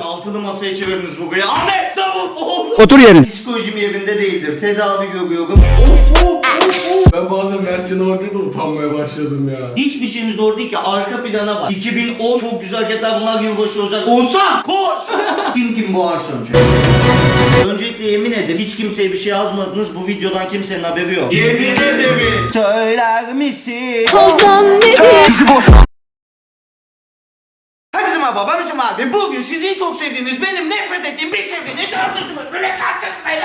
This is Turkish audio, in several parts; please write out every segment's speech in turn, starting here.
Altılı masaya çeviriniz bu gıyı. Ahmet Zavut oldu. Otur yerine. Psikolojim yerinde değildir. Tedavi görüyorum. Ben bazen Mertcan'ı orada da utanmaya başladım ya. Hiçbir şeyimiz doğru değil ki. Arka plana bak. 2010 çok güzel hareketler bunlar yılbaşı özel. Oğuzhan koş! kim kim bu arsa önce? Öncelikle yemin ederim hiç kimseye bir şey yazmadınız. Bu videodan kimsenin haberi yok. Yemin ederim. Söyler misin? Herkese merhaba ben Hücum abi. Bugün sizin çok sevdiğiniz, benim nefret ettiğim bir serinin dördüncü bölümüne karşınızdayım.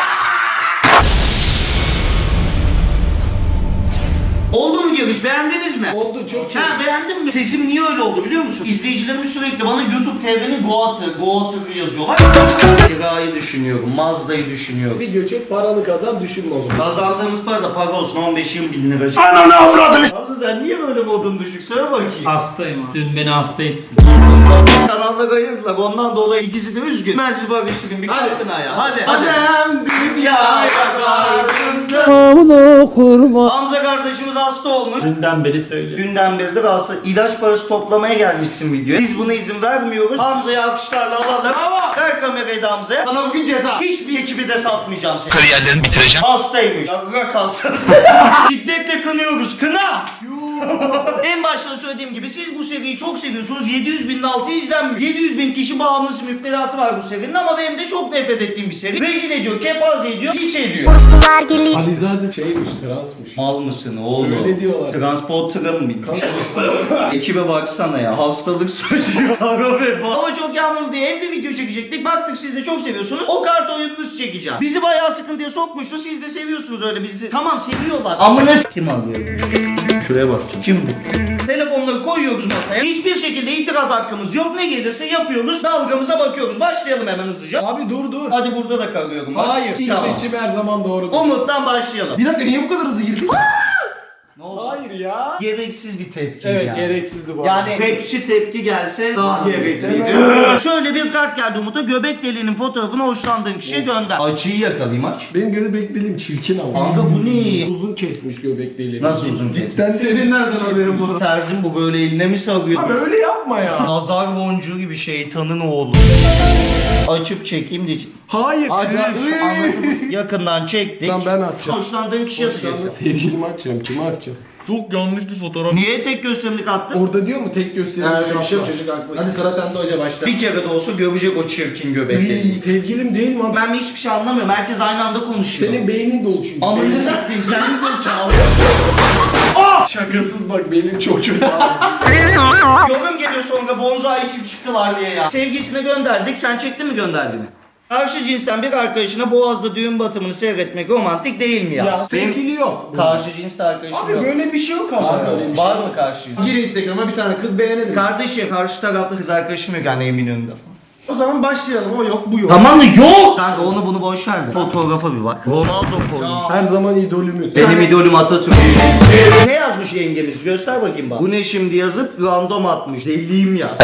Oldu mu giriş beğendiniz mi? Oldu çok iyi. Ha beğendin mi? Sesim niye öyle oldu biliyor musun? İzleyicilerimiz sürekli bana YouTube TV'nin Goat'ı, Goat'ı yazıyorlar. Kirayı düşünüyorum, Mazda'yı düşünüyorum. Video çek paranı kazan düşünme o zaman. Kazandığımız para da para olsun 15-20 bin lira. Ananı avradını! Abi sen niye böyle modun düşük? Söyle bakayım. Hastayım abi. Dün beni hasta ettin. Kanalları ayırdılar ondan dolayı ikisi de üzgün. Ben sizi barıştırayım bir kalkın ayağa. Hadi hadi. Adem Dünyaya gardında. Hamza kardeşimiz hasta olmuş. Dünden beri söylüyorum. Dünden beridir hasta. İlaç parası toplamaya gelmişsin videoya. Biz buna izin vermiyoruz. Hamza'yı alkışlarla alalım. Ver kamerayı da Hamza'ya. Sana bugün ceza. Hiçbir ekibi de satmayacağım seni. Kariyerlerini bitireceğim. Hastaymış. Rak hastası. Şiddetle kınıyoruz. Kına. En başta söylediğim gibi siz bu seriyi çok seviyorsunuz. 700 binin altı izlenmiyor. 700 bin kişi bağımlısı müptelası var bu serinin ama benim de çok nefret ettiğim bir seri. Rezil ediyor, kepaze ediyor, hiç ediyor. Alizade şeymiş transmış. Mal mısın oğlum? Öyle diyorlar. Transporter'a mı binmiş? Ekibe baksana ya. Hastalık saçıyor. Karo ve. Hava çok yağmurlu diye evde video çekecektik. Baktık siz de çok seviyorsunuz. O kart oyununu çekeceğiz. Bizi bayağı sıkıntıya sokmuştu. Siz de seviyorsunuz öyle bizi. Tamam seviyorlar. Amına Kim arıyor? Şuraya bas. Kim bu? Telefonları koyuyoruz masaya. Hiçbir şekilde itiraz hakkımız yok. Ne gelirse yapıyoruz. Dalgamıza bakıyoruz. Başlayalım hemen hızlıca. Abi dur dur. Hadi burada da karıyorum. bak. Hayır. İlk Tamam. seçim her zaman doğru. Umut'tan başlayalım. Bir dakika niye bu kadar hızlı girdin? Ne oldu? Hayır ya. Gereksiz bir tepki Evet ya. gereksizdi bu. Yani rapçi tepki gelse daha gerekliydi. Şöyle bir kart geldi Umut'a. Göbek deliğinin fotoğrafını hoşlandığın kişiye gönder. Açıyı yakalayayım aç. Benim göbek deliğim çirkin ama. Kanka bu ne? Uzun kesmiş göbek deliğimi. Nasıl uzun kesmiş? senin nereden haberin bu? Terzim bu böyle eline mi sarıyor? Abi öyle yapma ya. Nazar boncuğu gibi şeytanın oğlu. Açıp çekeyim de. Hayır. Anladım. Yakından çektik. Lan ben atacağım. Hoşlandığın kişi atacaksın. Sevgilimi atacağım. Kimi atacağım? Çok yanlış bir fotoğraf. Niye tek gösterimlik attın? Orada diyor mu tek gösterim? Ha, öyle bir şey yok çocuk haklı. Hadi sıra sende hoca başla. Bir kere de olsa görecek o çirkin göbekleri. İyi, Sevgilim değil mi? abi? Ben hiçbir şey anlamıyorum. Herkes aynı anda konuşuyor. Senin beynin dolu çünkü. Amına Beynin- sikeyim sen zekalı. Şakasız bak benim çok abi. Yorum geliyor sonra bonzai için çıktılar diye ya. Sevgisine gönderdik. Sen çektin mi gönderdiğini? Karşı cinsten bir arkadaşına Boğaz'da düğün batımını seyretmek romantik değil mi ya? ya sevgili yok. karşı cinste arkadaşım Abi yok. böyle bir şey yok ama. Öyle bir şey Var mı karşı cins? Gir Instagram'a bir tane kız beğenelim. Kardeşim karşı tarafta kız arkadaşım yok yani Eminönü'nde. O zaman başlayalım. O yok bu yok. Tamam da yok. Kanka onu bunu boş ver de. Fotoğrafa bir bak. Ronaldo koymuş. Her zaman idolümüz. Benim idolüm Atatürk. ne yazmış yengemiz? Göster bakayım bak. Bu ne şimdi yazıp random atmış. Deliyim yaz.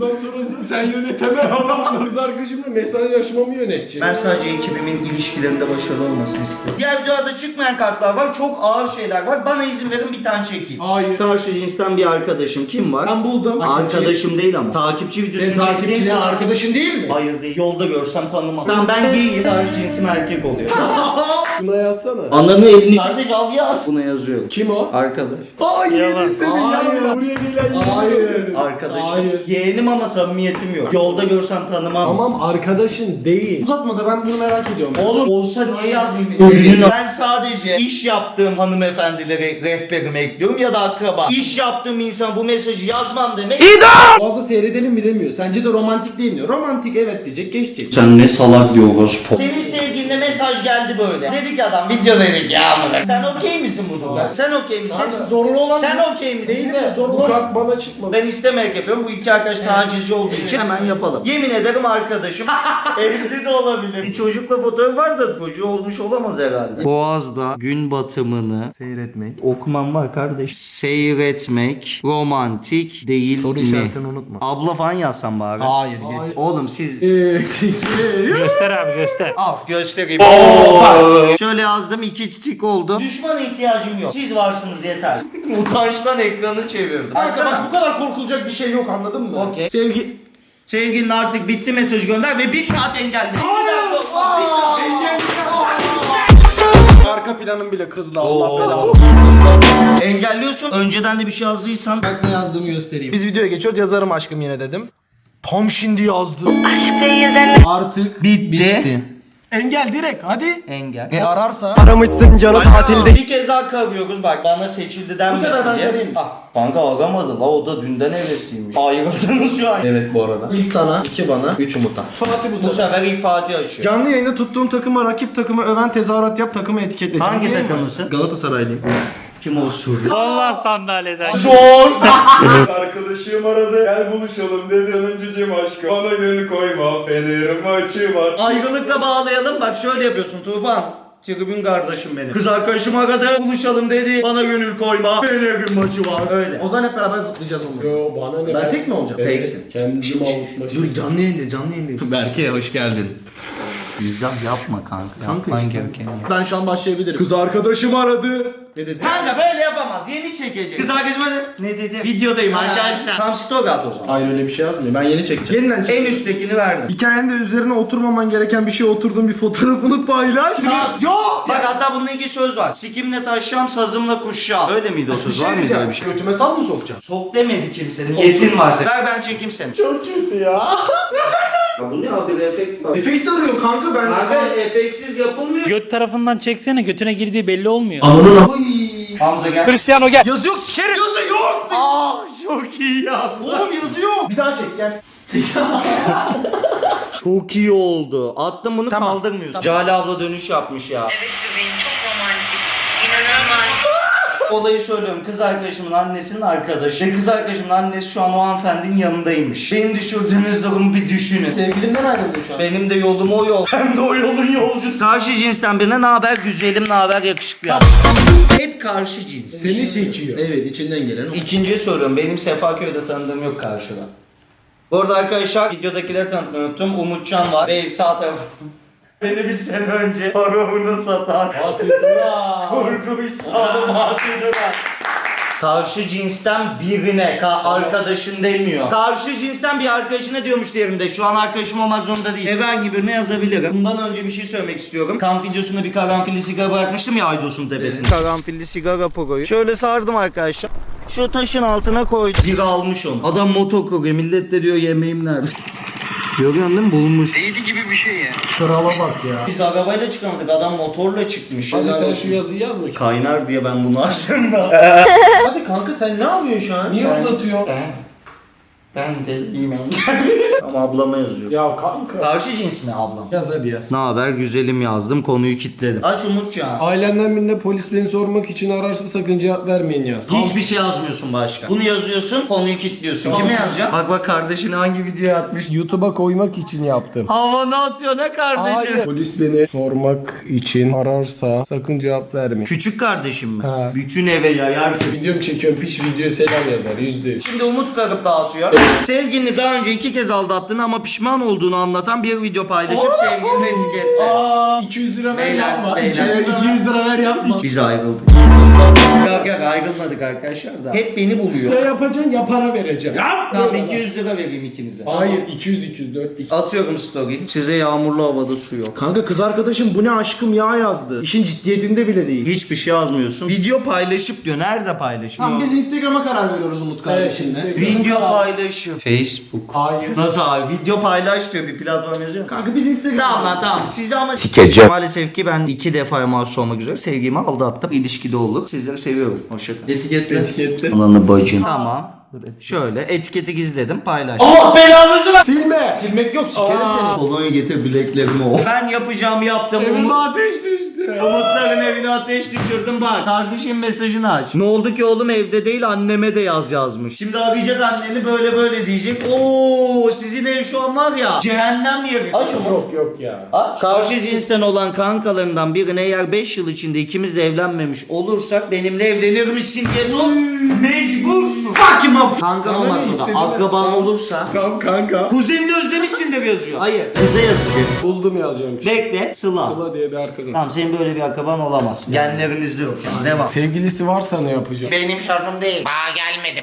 Bundan sonrasını sen yönetemezsin. Kız arkadaşımla mesajlaşmamı yönetecek. Ben sadece ekibimin ilişkilerinde başarılı olmasını istiyorum. Diğer videolarda çıkmayan kartlar var. Çok ağır şeyler var. Bana izin verin bir tane çekeyim. Hayır. Karşı cinsten bir arkadaşım. Kim var? Ben buldum. Arkadaşım değil ama. Takipçi videosunu Senin takipçilerin zaman- arkadaşın değil mi? Hayır değil. Yolda görsem tanımam. Tamam ben gayim. Karşı cinsim erkek oluyor. Şuna yazsana. Ananı elini... Kardeş al yaz. Buna yazıyorum. Kim o? Arkadaş. Aa yedin senin Hayır. yazma. Buraya gelen Hayır. Arkadaşım. Hayır. Yeğenim ama samimiyetim yok. Yolda görsem tanımam. Tamam arkadaşın değil. Uzatma da ben bunu merak ediyorum. Oğlum olsa niye yazmayayım? Ben sadece iş yaptığım hanımefendilere rehberime ekliyorum ya da akraba. İş yaptığım insan bu mesajı yazmam demek. Fazla seyredelim mi demiyor. Sence de romantik değil mi? Romantik evet diyecek geçecek. Sen ne salak bir orospu. Senin sevgiline mesaj geldi böyle. Dedik adam video dedik ya mı? Sen okey misin bu durumda? Sen okey misin? Abi zorunlu olan Sen okey misin? değil de zorunlu Bu kart bana çıkmadı. Ben istemeyerek yapıyorum. Bu iki arkadaş tacizci olduğu için hemen yapalım. Yemin ederim arkadaşım. Evli de olabilir. Bir çocukla fotoğrafı var da çocuğu olmuş olamaz herhalde. Boğaz'da gün batımını seyretmek. okumam var kardeş. Seyretmek romantik değil Soru mi? işaretini unutma. Abla falan yazsam bari. Hayır geç. Oğlum siz Göster abi göster. Al göstereyim. Şöyle yazdım iki çiçek oldu. Düşmana ihtiyacım yok. Siz varsınız yeter. Utançtan ekranı çevirdim. Kanka bak bu kadar korkulacak bir şey yok anladın mı? Okey. Sevgi Sevgilin artık bitti mesajı gönder ve bir saat saat. Arka planım bile kızdı Allah belanı. Engelliyorsun. Önceden de bir şey yazdıysan. Bak ne yazdığımı göstereyim. Biz videoya geçiyoruz yazarım aşkım yine dedim. Tam şimdi yazdı. Artık Bitti. bitti. Engel direkt hadi. Engel. E ararsa. Aramışsın canı tatilde. Bir kez daha karıyoruz bak bana seçildi denmesin sefer ben diye. karayım. Ah, kanka aramadı la o da dünden hevesliymiş. Ayrıldınız şu an. Evet bu arada. İlk sana, iki bana, üç Umut'a. Fatih bu Bu sefer. sefer ilk Fatih açıyor. Canlı yayında tuttuğun takıma rakip takımı öven tezahürat yap takımı etiketle. Canlı Hangi yayın var. takımlısın? Galatasaraylıyım. Kim olsun? Allah sandalyeden. Arkadaşım aradı gel buluşalım dedi Önüncücüm aşkım Bana gönül koyma fenerim açı var Ayrılıkla bağlayalım bak şöyle yapıyorsun Tufan. Tribün kardeşim benim. Kız arkadaşım aradı buluşalım dedi. Bana gönül koyma. Fener'in maçı var. Öyle. O zaman hep beraber zıplayacağız onu. Yo bana ne? Ben tek mi olacağım? Teksin. Kendim avuşma. Dur canlı yayında, canlı yayında. Berke hoş geldin. Bizden yapma kanka. Kanka Yapman işte. gerekeni yap. Ben şu an başlayabilirim. Kız arkadaşım aradı. ne dedi? Kanka böyle yapamaz. Yeni çekecek. Kız arkadaşım aradı. Ne dedi? Videodayım arkadaşlar. Tam stock at o zaman. Hayır öyle bir şey yazmıyor. Ben yeni çekeceğim. Yeniden çek. En üsttekini verdim. Hikayende üzerine oturmaman gereken bir şey oturduğun bir fotoğrafını paylaş. Saz. Yok. Bak hatta bununla ilgili söz var. Sikimle taşşam, sazımla kuşşam. Öyle miydi o söz? var mıydı öyle bir şey? Götüme saz mı sokacaksın? Sok demedi kimsenin. Yetin varsa. Ver ben çekeyim seni. Çok kötü ya. Ya bu ne abi efekt var. Efekt arıyor kanka ben. Kanka efektsiz yapılmıyor. Göt tarafından çeksene götüne girdiği belli olmuyor. Hamza gel. Yazı yok sikerim. Yazı yok. Aa çok iyi ya. Oğlum yazı yok. Bir daha çek gel. Çok iyi oldu. Attım bunu kaldırmıyorsun. Cale abla dönüş yapmış ya. Evet bebeğim. Olayı söylüyorum. Kız arkadaşımın annesinin arkadaşı. Ve kız arkadaşımın annesi şu an o hanımefendinin yanındaymış. Beni düşürdüğünüz durumu bir düşünün. Sevgilimden ayrıldın şu an. Benim de yolum o yol. Hem de o yolun yolcusu. Karşı cinsten birine ne haber güzelim ne haber yakışıklı yap. Hep karşı cins. Seni çekiyor. Evet içinden gelen o. İkinciyi soruyorum. Benim Sefaköy'de tanıdığım yok karşıda. Bu arada arkadaşlar videodakileri tanıtmayı unuttum. Umutcan var. Ve sağ taraf. Beni bir sene önce hormonunu satan. Kurgu üstadım Hatırlar. Karşı cinsten birine, ka- arkadaşın demiyor. Karşı cinsten bir arkadaşına diyormuş diğerinde. Şu an arkadaşım olmak zorunda değil. Herhangi birine yazabilirim. Bundan önce bir şey söylemek istiyorum. Kan videosunda bir karanfilli sigara bırakmıştım ya Aydos'un tepesinde. Karanfilli sigara pogoyu. Şöyle sardım arkadaşlar. Şu taşın altına koydum. Biri almış onu. Adam moto kuruyor. Millet de diyor yemeğim nerede? Görüyorsun değil mi? Bulunmuş. Krala bak ya. Biz arabayla çıkamadık. Adam motorla çıkmış. Hadi sen şu yazıyı yazma. Kaynar diye ben bunu açtım da. Hadi kanka sen ne yapıyorsun şu an? Niye uzatıyor? Ben deliyim Ama ablama yazıyor. Ya kanka. Karşı cins mi ablam? Yaz hadi yaz. Ne haber güzelim yazdım konuyu kilitledim. Aç Umutcan. Ailenden birine polis beni sormak için ararsa sakın cevap vermeyin yaz. Hiçbir şey yazmıyorsun başka. Bunu yazıyorsun, konuyu kilitliyorsun. Kime yazacaksın? Bak bak kardeşini hangi videoya atmış. YouTube'a koymak için yaptım. Havana atıyor ne kardeşi? Polis beni sormak için ararsa sakın cevap vermeyin. Küçük kardeşim mi? Ha. Bütün eve yayar ki. Videom çekiyorum piç video selam yazar yüzde yüz. Şimdi Umut karıp dağıtıyor. Sevgilini daha önce iki kez aldattığını ama pişman olduğunu anlatan bir video paylaşıp sevgilini etiketle. Aa 200 lira ver Beyler, yapma. beyler. 200 lira ver yapma. Biz ayrıldık. yok yok ayrılmadık arkadaşlar da. Hep beni Ne buluyor. yapacaksın yapana vereceğim. Yap. Tamam 200 lira vereyim ikinize. Hayır 200 200 4 Atıyorum story. Size yağmurlu havada su yok. Kanka kız arkadaşım bu ne aşkım ya yazdı. İşin ciddiyetinde bile değil. Hiçbir şey yazmıyorsun. Video paylaşıp diyor. Nerede paylaşım? Tamam biz Instagram'a karar veriyoruz Umut kardeşimle. Instagram. Video paylaşım. Facebook. Hayır. Nasıl abi? Video paylaş diyor. Bir platform yazıyor. Kanka biz Instagram. Tamam lan tamam. Sizi ama sikeceğim. Maalesef ki ben iki defa mahsus olmak üzere sevgimi aldattım. İlişkide olur. Sizleri seviyorum. Hoşçakalın. Etiketle. Etiketle. Ananı bacın. Tamam. Şöyle etiketi gizledim paylaş. Allah belanızı ver. Silme. Silmek yok sikerim seni. Kolonya getir bileklerimi o. Ben yapacağımı yaptım. Evime ateş düştü. Umutların evine ateş düşürdüm bak. Kardeşim mesajını aç. Ne oldu ki oğlum evde değil anneme de yaz yazmış. Şimdi arayacak anneni böyle böyle diyecek. Oo sizin ev şu an var ya cehennem yeri. Aç Umut. Yok yok ya. Aç. Karşı cinsten olan kankalarından birine eğer 5 yıl içinde ikimiz de evlenmemiş olursak benimle evlenir misin diye sor. Mecbursun. Sakin ol. Kankan Sana olmaz ne o da. istediğini- Akraban olursa. Tamam kanka. Kuzenini özlemişsin de yazıyor. Hayır. Kıza yazacaksın. Buldum yazacağım. Bekle. Sıla. Sıla diye bir arkadaş. Tamam senin böyle bir akraban olamaz. Genlerinizde yok yani. Devam. Sevgilisi varsa ne yapacağım? Benim sorunum değil. Bana gelmedi.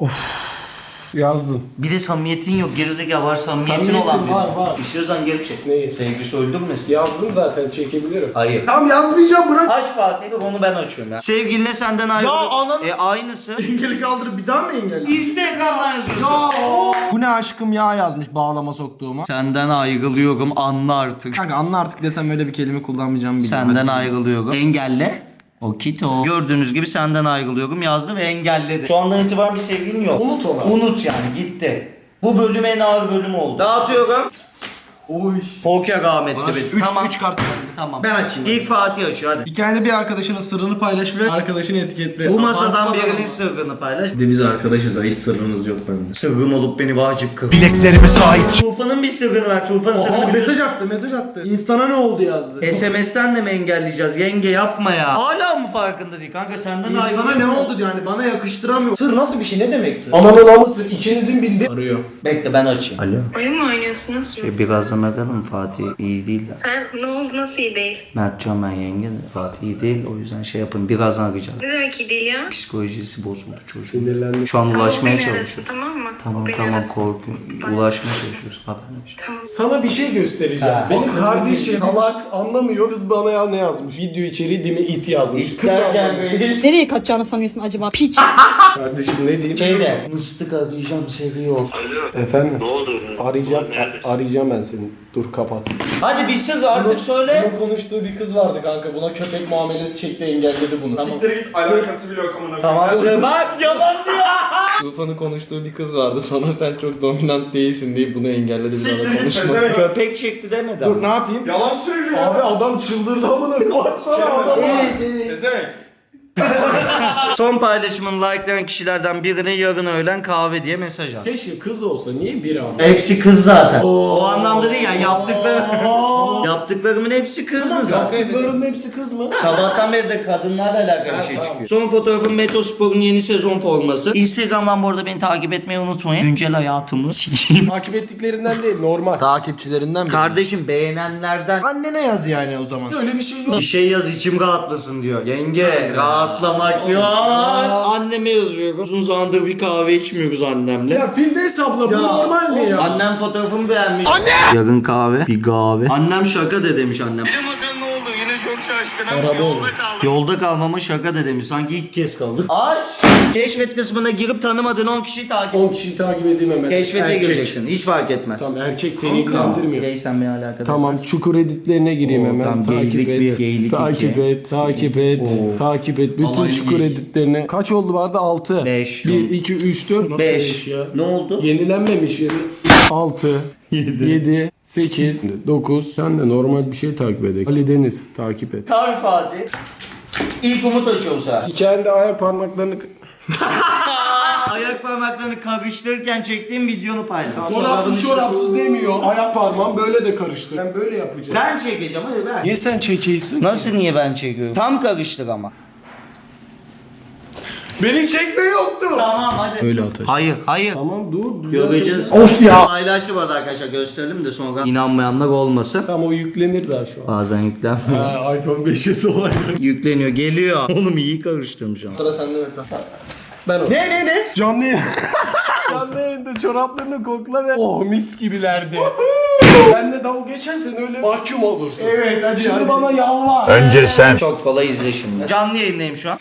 Yazdın. Bir de samimiyetin yok. Gerizekalı var samimiyetin olan biri. var, var. İstiyorsan geri çek. Neyi? Sevgisi öldürmesin. Yazdım zaten çekebilirim. Hayır. Tamam yazmayacağım bırak. Aç Fatih bak onu ben açıyorum ya. Sevgiline senden ayrılık. ananı- E aynısı. Engeli kaldırıp bir daha mı engelli? Instagram'dan yazıyorsun. Bu ne aşkım ya yazmış bağlama soktuğuma. Senden ayrılıyorum anla artık. Kanka anla artık desem öyle bir kelime kullanmayacağımı biliyorum. Senden ayrılıyorum. Engelle. O kito. Gördüğünüz gibi senden ayrılıyorum yazdı ve engelledi. Şu andan itibaren bir sevgilin yok. Unut onu. Unut yani gitti. Bu bölüm en ağır bölüm oldu. Dağıtıyorum. Oy. Poker rahmetli benim. 3 Tamam. 3 kart geldi. Tamam. Ben açayım. İlk Fatih açıyor hadi. Hikayende bir arkadaşının sırrını paylaş ve arkadaşını etiketle. Bu masadan birinin sırrını paylaş. Bir de biz arkadaşız ha hiç sırrınız yok bende. Sırrım olup beni vacip kıl. Bileklerime sahip çık. Tufan'ın bir sırrını ver. Tufan'ın sırrını biliyorsun. mesaj attı mesaj attı. Instana ne oldu yazdı. SMS'ten de mi engelleyeceğiz? Yenge yapma ya. Hala mı farkında değil kanka senden Instana ayrılıyorum. ne oldu yani bana yakıştıramıyor. Sır nasıl bir şey ne demek sır? Aman Allah'ım içinizin bildiği. Arıyor. Bekle ben açayım. Alo. Oyun mu oynuyorsunuz? Şey birazdan ararım Fatih iyi değil de. Ha, ne oldu nasıl iyi değil? Mertcan ben yenge de Fatih iyi değil o yüzden şey yapın birazdan arayacağım. Ne demek iyi değil ya? Psikolojisi bozuldu çocuğun. Sinirlendim. Şu an ulaşmaya beni arasın, çalışıyor. Tamam mı? Tamam O beni tamam arasın. Ulaşmaya çalışıyoruz. Haberleş. Tamam. Sana bir şey göstereceğim. Benim kardeşim salak anlamıyor. Kız bana ya ne yazmış? Video içeriği değil mi it yazmış. Kız anlamış. Nereye kaçacağını sanıyorsun acaba? Piç. Kardeşim ne diyeyim? Şeyde mıstık arayacağım seviyor. Efendim? Ne oldu? Arayacağım, a- arayacağım ben seni. Dur kapat. Hadi bir sır artık söyle. Bunun konuştuğu bir kız vardı kanka. Buna köpek muamelesi çekti engelledi bunu. Siktir git alakası bile yok amına Tamam sır bak yalan diyor. Tufan'ın konuştuğu bir kız vardı. Sonra sen çok dominant değilsin deyip bunu engelledi bir Siktir git konuşma. pezevenk. Köpek çekti demedi Dur ama. ne yapayım? Yalan söylüyor. Abi adam çıldırdı amına Baksana adam. Pezevenk. Son paylaşımın likelayan kişilerden birine yarın öğlen kahve diye mesaj at. Keşke kız da olsa niye biri ama? Hepsi kız zaten. O anlamda değil ya yaptıkları. Yaptıklarımın hepsi kızdı zaten. Yaptıklarının hepsi kız mı? Sabahtan beri de kadınlarla alakalı şey çıkıyor. Son fotoğrafım Metospor'un yeni sezon forması. Instagram'dan bu arada beni takip etmeyi unutmayın. Güncel hayatımı sikeyim. Takip ettiklerinden değil normal. Takipçilerinden mi? Kardeşim beğenenlerden Annene yaz yani o zaman. Öyle bir şey yok. bir şey yaz içim rahatlasın diyor. Yenge rahatlamak yok. Anneme yazıyorum. Uzun zamandır bir kahve içmiyoruz annemle. Ya filde hesapla bu normal mi ya? Annem fotoğrafımı beğenmiş. Anne! Yarın kahve. Bir kahve. Annem şaka de demiş annem. Benim adam ne oldu? Yine çok şaşkınım. Araba Yolda oldu. kaldım. Yolda kalmama şaka de demiş. Sanki ilk kez kaldık. Aç. Keşfet kısmına girip tanımadığın 10 kişiyi takip 10 kişiyi takip edeyim hemen. Keşfete Erkek. gireceksin. Hiç fark etmez. Tamam erkek seni ilgilendirmiyor. Gaysen beni alakadar Tamam etmez. çukur editlerine gireyim Oo, hemen. tamam, takip geylik et. bir, geylik takip iki. et. Takip et. Oo. Takip et. Bütün Alaylı çukur değil. editlerini. Kaç oldu vardı? 6. Beş. 1 2 3 4 Nasıl 5. beş ya? Ne oldu? Yenilenmemiş yeni. 6 7 8 9 Sen de normal bir şey takip edek. Ali Deniz takip et. Kar Fatih. İlk umut açıyor bu sefer. Hikayende ayak parmaklarını Ayak parmaklarını karıştırırken çektiğim videonu paylaş. Çorapsız çorapsız demiyor. Ayak parmağım böyle de karıştı. Ben böyle yapacağım. Ben çekeceğim hadi ben. Niye sen çekiyorsun? Nasıl niye ben çekiyorum? Tam karıştır ama. Beni çekme yoktu. Tamam hadi. Öyle atacağım. Hayır hayır. Tamam dur. düzelteceğim. Göreceğiz. Of ya. Paylaştım orada arkadaşlar gösterelim de sonra inanmayanlar olmasın. Tamam o yüklenir daha şu an. Bazen yüklenmiyor. Ha, iPhone 5'e olaylar. Yükleniyor geliyor. Oğlum iyi karıştırmışım. Sıra sende mi? Ben o. Ne ne ne? Canlı yayın. Canlı yayında çoraplarını kokla ve oh mis gibilerdi. Benle dalga geçersen öyle mahkum olursun. Evet hadi Şimdi bana yalvar. Önce sen. Çok kolay izle şimdi. Canlı yayındayım şu an.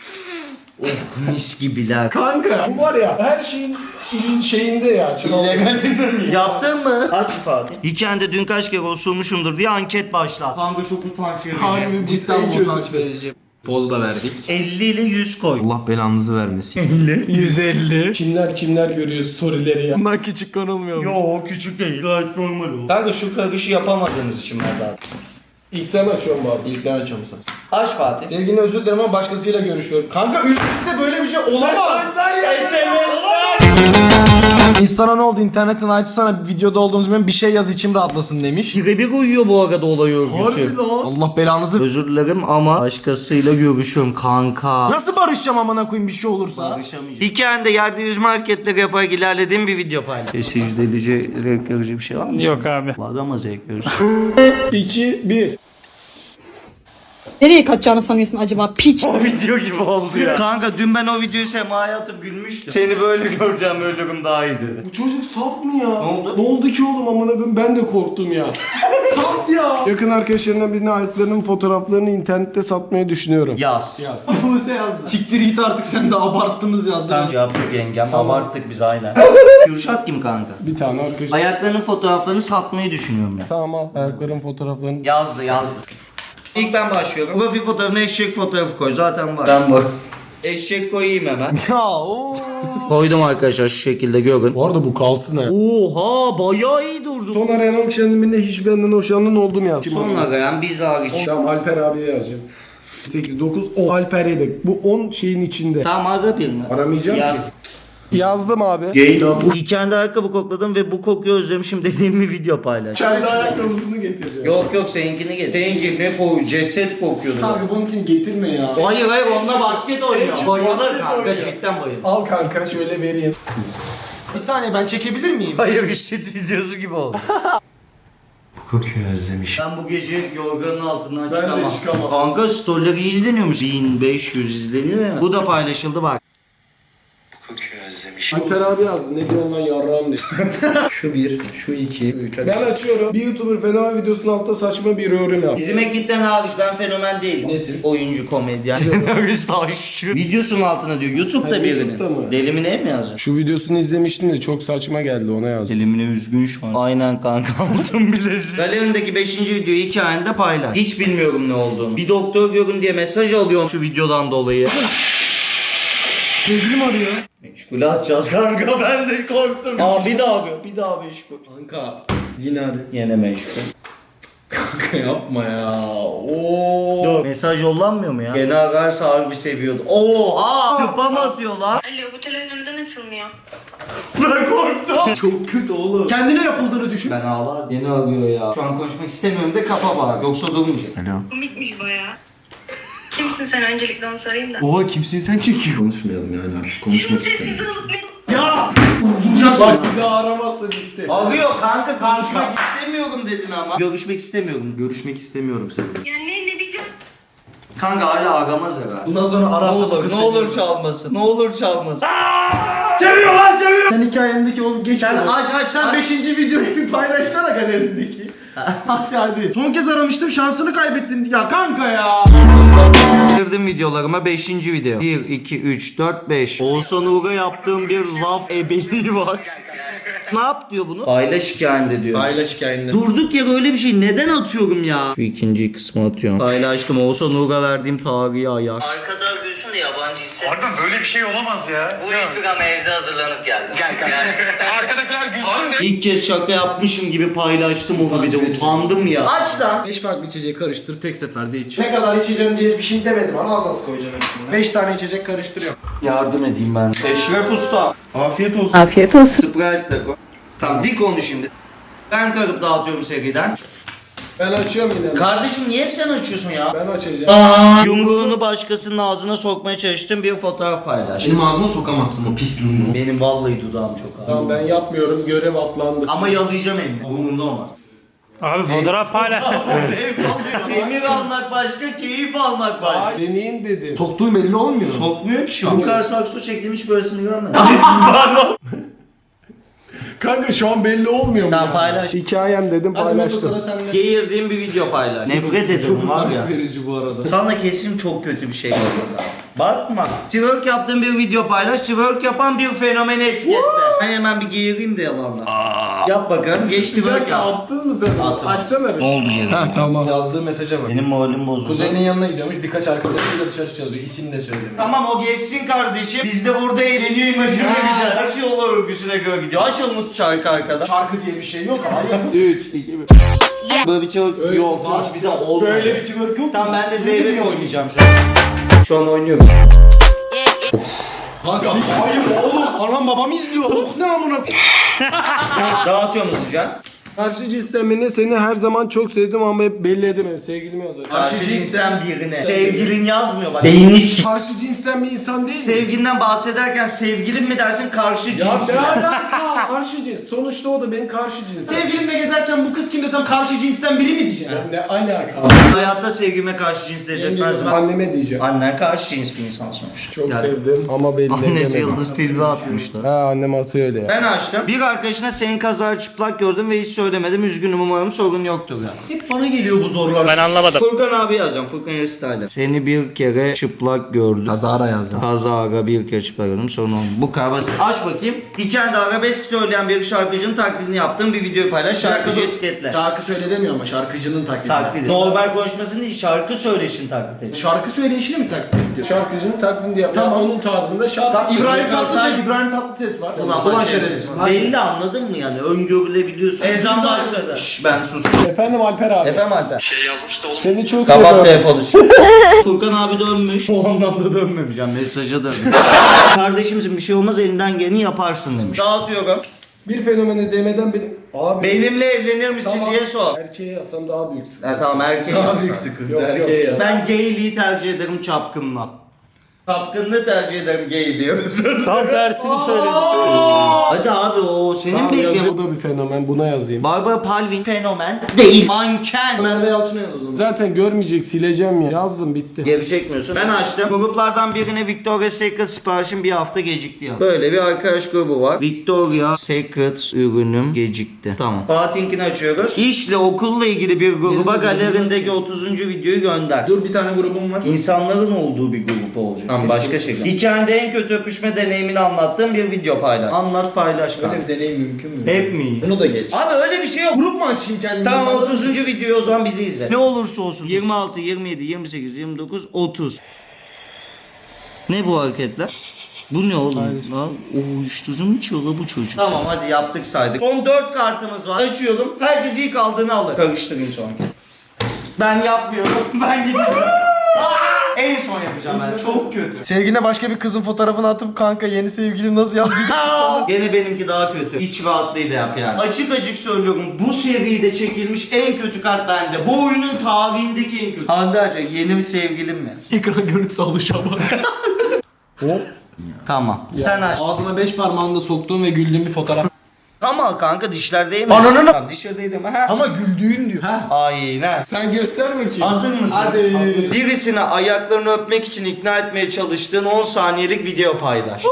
Oh mis gibiler. Kanka bu var ya her şeyin ilin şeyinde ya. İllegalinde mi? Yaptın mı? Aç Fatih. Hikayende dün kaç kere osurmuşumdur diye anket başla. Kanka çok utanç verici. Harbi Cidden utanç verici. Poz da verdik. 50 ile 100 koy. Allah belanızı vermesin. 150. Kimler kimler görüyor storyleri ya. Bunlar küçük konulmuyor mu? Yo o küçük değil. Gayet normal o. Kanka şu karışı yapamadığınız için ben zaten. İlk sen açıyorsun bu arada. İlk ben açıyorum sana. Aç Fatih. Sevgilini özür dilerim ama başkasıyla görüşüyorum. Kanka üst üste böyle bir şey olamaz. Instana ne oldu? İnternetten açsana videoda olduğunuz zaman bir şey yaz içim rahatlasın demiş. Birebir uyuyor bu arada olay örgüsü. Allah belanızı Özür dilerim ama başkasıyla görüşüyorum kanka. Nasıl barışacağım amına koyayım bir şey olursa? Barışamayacağım. Hikayende yerde yüzme hareketleri yaparak ilerlediğim bir video paylaş. Sesi delici, zevk verici bir şey var mı? Yok abi. Bu adama zevk verici. 2 1. Nereye kaçacağını sanıyorsun acaba piç? O video gibi oldu ya. Kanka dün ben o videoyu semaya atıp gülmüştüm. Seni böyle göreceğim ölürüm daha iyi dedi. Bu çocuk saf mı ya? Ne oldu? Ne oldu ki oğlum amına koyayım ben de korktum ya. saf ya. Yakın arkadaşlarından birine ayaklarının fotoğraflarını internette satmayı düşünüyorum. Yaz. Buse yazdı. Siktir git artık sen de abarttınız yazdın. Tamam yaptık yengem abarttık biz aynen. Kürşat kim kanka? Bir tane arkadaş. Ayaklarının fotoğraflarını satmayı düşünüyorum ben. Tamam al. Ayakların fotoğraflarını. Yazdı yazdı. İlk ben başlıyorum. Profil fotoğrafına eşek fotoğrafı koy zaten var. Ben var. Eşek koyayım hemen. Ya o. Koydum arkadaşlar şu şekilde görün. Bu arada bu kalsın ha. Oha bayağı iyi durdu. Son arayan o kişinin hiç benden hoşlandın oldum ya. Sonra yani biz hariç. Tamam Alper abiye yazacağım. 8, 9, 10. Alper yedek. Bu 10 şeyin içinde. Tamam ara birini. Aramayacağım Yaz. ki. Yazdım abi. Gay Kendi ayakkabı kokladım ve bu kokuyu özlemişim dediğim bir video paylaş. Kendi ayakkabısını getireceğim. Yok yok seninkini geç. Seninki ne kokuyor? Ceset kokuyordu. Abi bununkini getirme ya. Hayır hayır onunla basket oynuyor. Bayılır Basket kanka oynuyor. cidden bayılır. Al kanka şöyle vereyim. Bir saniye ben çekebilir miyim? Hayır işit videosu gibi oldu. Kokuyu özlemişim. Ben bu gece yorganın altından Ben de çıkamam. çıkamam. Kanka storyleri izleniyormuş. 1500 izleniyor ya. Bu da paylaşıldı bak. Alper abi yazdı. Ne diyorsun lan yarrağım diye. Şu bir, şu iki, üç. Hadi. Ben açıyorum. Bir YouTuber fenomen videosunun altında saçma bir yorum yap. Bizim ekipten hariç ben fenomen değilim. Nesin? Oyuncu, komedyen. Senarist, aşçı. Videosunun altına diyor. YouTube'da Ha, birinin. YouTube'da mı? Delimine mi yazacak? Şu videosunu izlemiştim de çok saçma geldi ona yazdım. Delimine üzgün şu an. Aynen kanka aldım bilezik. Galerindeki 5. videoyu hikayende paylaş. Hiç bilmiyorum ne olduğunu. Bir doktor görün diye mesaj alıyorum şu videodan dolayı. Sevgilim arıyor. Meşgul atacağız kanka ben de korktum. Aa bir daha bir, bir daha meşgul. Kanka. Yine abi. Yine meşgul. Kanka yapma ya. Oo. Dur. Mesaj yollanmıyor mu ya? Gene ararsa harbi seviyordu. Oha! Spam atıyorlar. Alo bu telefon neden açılmıyor? Ben korktum. Çok kötü oğlum. Kendine yapıldığını düşün. Ben ağlar. Yeni arıyor ya. Şu an konuşmak istemiyorum de kafa bağır. Yoksa durmayacak. Komikmiş baya. Kimsin sen öncelikle onu sorayım da. Oha kimsin sen çekiyor. Konuşmayalım yani artık konuşmak sessiz istemiyorum. olup ne? Bak bir daha aramazsa bitti. Arıyor kanka konuşmak istemiyorum dedin ama. Görüşmek istemiyorum. Görüşmek istemiyorum seninle. Ya ne, ne diyeceğim? Kanka hala aramaz herhalde. Bundan sonra Ne ararsa bu olur, kız ne seni- olur çalmasın. Ne olur çalmasın. seviyor lan seviyor. Sen hikayendeki o geç. Sen aç aç Sen aç. 5. videoyu bir paylaşsana galerindeki. Hadi hadi. Son kez aramıştım şansını kaybettin. Ya kanka ya. Girdim videolarıma 5. video. 1, 2, 3, 4, 5. Oğuzhan Uğur'a yaptığım bir laf ebeliği var. Ne yap diyor bunu? Paylaş hikayende diyor. Paylaş hikayeni. Durduk yere öyle bir şey neden atıyorum ya? Şu ikinci kısmı atıyorum. Paylaştım Oğuzhan Uğur'a verdiğim tarihi ayak. Arkada gülsün de yabancı hisset. Harbiden böyle bir şey olamaz ya. Bu Instagram evde hazırlanıp geldim. Arkadakiler gülsün de. İlk kez şaka yapmışım gibi paylaştım onu bir de utandım ya. Aç lan. 5 farklı içeceği karıştır tek seferde iç. Ne kadar içeceğim diye bir şey demedim. Ana az az koyacağım hepsini. 5 tane içecek karıştırıyorum. Yardım edeyim ben. Eşref Usta. Afiyet olsun. Afiyet olsun. Sprite de koy. Tamam dik onu şimdi. Ben karıp dağıtıyorum seriden. Ben açıyorum yine. Kardeşim niye hep sen açıyorsun ya? Ben açacağım. Yumruğunu başkasının ağzına sokmaya çalıştım bir fotoğraf paylaş. Benim ağzıma sokamazsın o pisliğini. Benim vallahi dudağım çok ağır. Tamam ben yapmıyorum. Görev atlandı. Ama yalayacağım elini. Umurumda olmaz. Abi fotoğraf hala. Emir almak başka, keyif almak başka. Deneyim dedim. Soktuğum belli olmuyor. Sokmuyor ki şu an. Bu kadar sakso çektiğim hiç böylesini görmedim. Kanka şu an belli olmuyor mu Tamam, paylaş. Hikayem dedim Hadi Mete, paylaştım. sıra sende. Geğirdiğim bir video paylaş. Nefret ederim var ya. verici bu arada. Sana kesin çok kötü bir şey oldu. Bakma. Twerk yaptığım bir video paylaş. Twerk yapan bir fenomeni etiketle. Ben hemen bir geğireyim de yalanla. Yap bakalım. Geç Bir dakika yap. attın mı sen? Attım. Açsana bir. oldu geri? Ha tamam. Yazdığı mesaja bak. Benim moralim bozuldu. Kuzeninin yanına gidiyormuş birkaç arkadaşıyla dışarı çıkacağız diyor. İsim de söylemiyor. Tamam o geçsin kardeşim. Biz de burada eğleniyor imajını vereceğiz. Her şey olur örgüsüne göre gidiyor. Aç Umut şarkı arkada. Şarkı diye bir şey yok. Hayır. 3, 2, 1. Böyle bir twerk yok. Hiç bize olmadı. Böyle bir twerk yok. Tamam ben de Zeynep'le oynayacağım şu an. Şu an oynuyorum. Kanka hayır oğlum. Anam babam izliyor. Oh ne amına. Dağıtıyorum hızlıca. Karşı cinsten birine seni her zaman çok sevdim ama hep belli edemiyorum. Sevgilimi yazar. Karşı cinsten birine. Sevgilin yazmıyor bak. Beyni s- Karşı cinsten bir insan değil mi? Sevginden bahsederken sevgilin mi dersin karşı Ya cins mi? ne alaka? Karşı cins. Sonuçta o da benim karşı cinsim. Sevgilimle gezerken bu kız kim desem karşı cinsten biri mi diyeceğim? Ne alaka? Hayatta sevgime karşı cins dedirtmez mi? Anneme diyeceğim. Annen karşı cins bir insan sonuçta. Çok Yani sevdim ama belli Annesi edemedim. yıldız tilbi atmışlar. Ha annem atıyor öyle ya. Ben açtım. Bir arkadaşına senin kazara çıplak gördüm ve hiç söylemedim. Üzgünüm umarım sorun yoktur ya. Hep bana geliyor bu zorlar. Ben anlamadım. Furkan abi yazacağım. Furkan Yarıstyler. Seni bir kere çıplak gördüm. Kazara yazacağım. Kazara bir kere çıplak gördüm. Sorun olmadı. Bu kadar basit. Aç bakayım. Hikayende arabesk söyleyen bir şarkıcının taklidini yaptığım bir video paylaş. Şarkıcı etiketle. Şarkı söyle demiyor ama şarkıcının taklidi. Taklidi. Normal konuşmasını değil şarkı söyleşin taklit et. Şarkı söyleyişini mi taklit ediyor? Şarkıcının taklidini yap. Tamam. Onun tarzında şarkı. Tamam, İbrahim. Tatlıses, İbrahim Tatlıses var. Ulan Ulan şerefsiz. Belli anladın mı yani? Öngörülebiliyorsun. Ezan başladı. Şşş ben sustum. Efendim Alper abi. Efendim Alper. Seni çok Kapat seviyorum. telefonu. Furkan abi dönmüş. O anlamda dönmemiş. Yani mesaja dönmüş. Kardeşimizin bir şey olmaz elinden geleni yaparsın demiş. Dağıtıyorum. Bir fenomeni demeden benim... Abi Benimle evlenir misin Tamam. diye sor. erkeğe yazsam daha büyük sıkıntı. Ha, tamam erkeğe. Daha büyük sıkıntı. Yok, erkeğe yok. yaz. Ben gayliği tercih ederim çapkınla. Çapkınlığı tercih ederim gay diyoruz. Tam tersini söyledim. Hadi abi o senin Tamam yaz, bekliyor. bu da bir fenomen buna yazayım. Barbara Palvin fenomen değil. Manken. Merve Yalçın'a yaz o zaman. Zaten görmeyecek sileceğim ya. Yazdım bitti. Geri çekmiyorsun. Ben açtım. Gruplardan birine Victoria's Secret siparişim bir hafta gecikti ya. Böyle bir arkadaş grubu var. Victoria Secret ürünüm gecikti. Tamam. Fatih'inkini açıyoruz. İşle okulla ilgili bir gruba galerindeki 30. videoyu gönder. Dur bir tane grubum var. İnsanların olduğu bir grup olacak. Tamam başka şey. Hikayende en kötü öpüşme deneyimini anlattığım bir video paylaş. Anlat paylaş kanka. Öyle bir deneyim mümkün mü? Hep mi? Bunu da geç. Abi öyle bir şey yok. Grup mu açayım kendime? Tamam sana? 30. videoyu o zaman bizi izle. Ne olursa olsun. 26, 27, 28, 29, 30. Ne bu hareketler? Bu ne oğlum? Lan o uyuşturucu mu içiyor la bu çocuk? Tamam hadi yaptık saydık. Son 4 kartımız var. Açıyorum. Herkes ilk aldığını alır. Karıştırayım sonra. Ben yapmıyorum. Ben gidiyorum. En son yapacağım ben. Çok kötü. Sevgiline başka bir kızın fotoğrafını atıp kanka yeni sevgilim nasıl yaz Gene benimki daha kötü. İç rahatlığıyla yap yani. Açık açık söylüyorum. Bu seride çekilmiş en kötü kart bende. Bu oyunun tarihindeki en kötü. Hande Hoca yeni bir sevgilim mi? Ekran görüntüsü alışamaz. Tamam. Sen aç. Ağzına beş parmağını da soktuğum ve güldüğüm bir fotoğraf. Ama kanka dişler değmesin. Ananı- Tamam, dişler değdi mi? Ha. Ama güldüğün diyor. Ha. Aynen. Sen göster bakayım. Hazır mısınız? Hadi. Birisine ayaklarını öpmek için ikna etmeye çalıştığın 10 saniyelik video paylaş.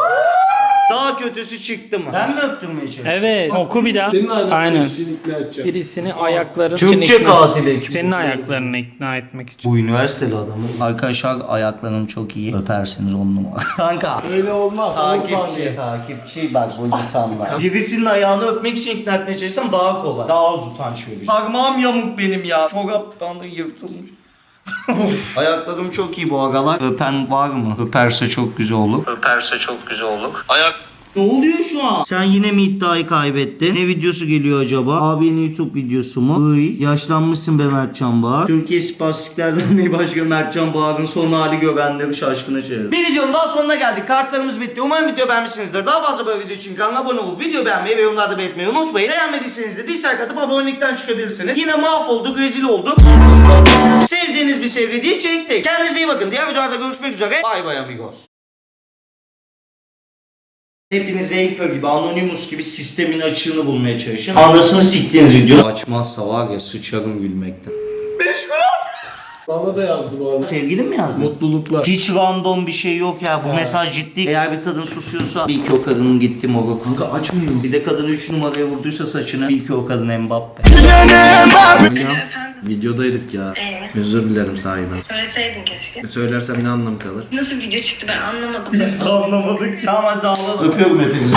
Daha kötüsü çıktı mı? Sen mi öptürmeye çalıştın? Evet oku bir daha. Senin aynen Aynen. işini ikna edeceğim. Birisini ayakların Türkçe ikna- katil ekip. Senin ayaklarını ikna etmek için. Bu üniversiteli adamı. Arkadaşlar ayaklarını çok iyi öpersiniz on numara. Kanka. Öyle olmaz. Takipçi, saniye. takipçi bak bu insanlar. Birisinin ayağını öpmek için ikna etmeye çalışsam daha kolay. Daha az utanç verici. Parmağım yamuk benim ya. Çoraptan da yırtılmış. Ayaklarım çok iyi bu aralar. Öpen var mı? Öperse çok güzel olur. Öperse çok güzel olur. Ayak ne oluyor şu an? Sen yine mi iddiayı kaybettin? Ne videosu geliyor acaba? Abinin YouTube videosu mu? Iy, yaşlanmışsın be Mertcan Bağır. Türkiye Spastikler Derneği Başkanı Mertcan Bağır'ın son hali görenleri şaşkına çevirir. Bir videonun daha sonuna geldik. Kartlarımız bitti. Umarım video beğenmişsinizdir. Daha fazla böyle video için kanala abone olup video beğenmeyi ve yorumlarda belirtmeyi unutmayın. Beğenmediyseniz de dislike atıp abonelikten çıkabilirsiniz. Yine mahvolduk, rezil olduk. Sevdiğiniz bir sevgi değil çektik. Kendinize iyi bakın. Diğer videolarda görüşmek üzere. Bay bay amigos. Hepiniz Anchor gibi, Anonymous gibi sistemin açığını bulmaya çalışın. Anasını siktiğiniz video. Açmazsa var ya sıçarım gülmekten. Bana da yazdı bu arada. Sevgilin mi yazdı? Mutluluklar. Hiç random bir şey yok ya. Bu mesaj ciddi. Eğer bir kadın susuyorsa bil ki o kadının gitti moru. Kanka açmıyor. Bir de kadın 3 numaraya vurduysa saçını bil ki o kadın Mbappe. Efendim? Videodaydık ya. Evet. Özür dilerim sahiben. Söyleseydin keşke. Söylersem ne anlamı kalır? Nasıl video çıktı ben anlamadım. Biz de anlamadık. Tamam hadi dağılalım. Öpüyorum hepinizi.